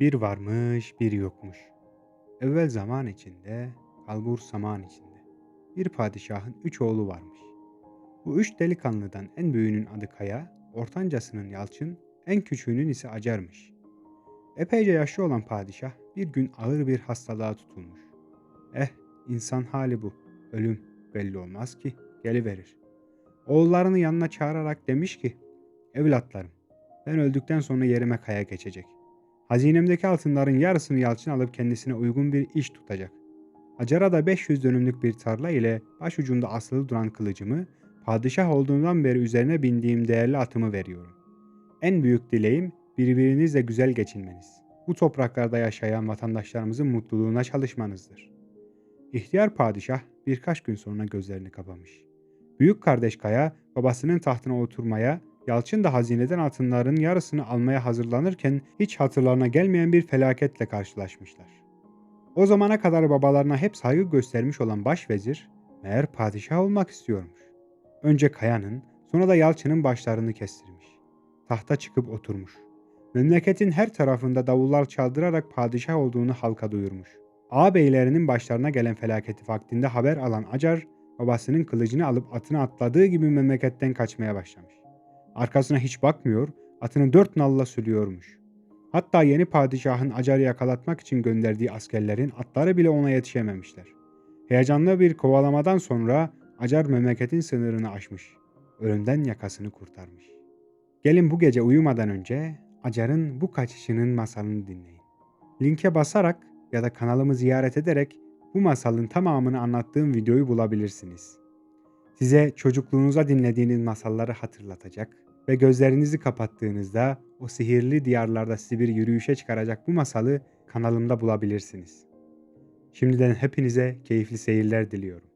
Bir varmış, bir yokmuş. Evvel zaman içinde, kalbur zaman içinde. Bir padişahın üç oğlu varmış. Bu üç delikanlıdan en büyüğünün adı Kaya, ortancasının Yalçın, en küçüğünün ise Acar'mış. Epeyce yaşlı olan padişah bir gün ağır bir hastalığa tutulmuş. Eh, insan hali bu. Ölüm belli olmaz ki, geliverir. Oğullarını yanına çağırarak demiş ki, Evlatlarım, ben öldükten sonra yerime Kaya geçecek. Hazinemdeki altınların yarısını Yalçın alıp kendisine uygun bir iş tutacak. Acar'a da 500 dönümlük bir tarla ile başucunda asılı duran kılıcımı, padişah olduğumdan beri üzerine bindiğim değerli atımı veriyorum. En büyük dileğim birbirinizle güzel geçinmeniz. Bu topraklarda yaşayan vatandaşlarımızın mutluluğuna çalışmanızdır. İhtiyar padişah birkaç gün sonra gözlerini kapamış. Büyük kardeş Kaya babasının tahtına oturmaya, Yalçın da hazineden altınların yarısını almaya hazırlanırken hiç hatırlarına gelmeyen bir felaketle karşılaşmışlar. O zamana kadar babalarına hep saygı göstermiş olan başvezir, meğer padişah olmak istiyormuş. Önce Kaya'nın, sonra da Yalçın'ın başlarını kestirmiş. Tahta çıkıp oturmuş. Memleketin her tarafında davullar çaldırarak padişah olduğunu halka duyurmuş. Ağabeylerinin başlarına gelen felaketi vaktinde haber alan Acar, babasının kılıcını alıp atına atladığı gibi memleketten kaçmaya başlamış. Arkasına hiç bakmıyor, atını dört nalla sürüyormuş. Hatta yeni padişahın Acar'ı yakalatmak için gönderdiği askerlerin atları bile ona yetişememişler. Heyecanlı bir kovalamadan sonra Acar memleketin sınırını aşmış. Ölümden yakasını kurtarmış. Gelin bu gece uyumadan önce Acar'ın bu kaçışının masalını dinleyin. Linke basarak ya da kanalımı ziyaret ederek bu masalın tamamını anlattığım videoyu bulabilirsiniz. Size çocukluğunuza dinlediğiniz masalları hatırlatacak ve gözlerinizi kapattığınızda o sihirli diyarlarda sizi bir yürüyüşe çıkaracak bu masalı kanalımda bulabilirsiniz. Şimdiden hepinize keyifli seyirler diliyorum.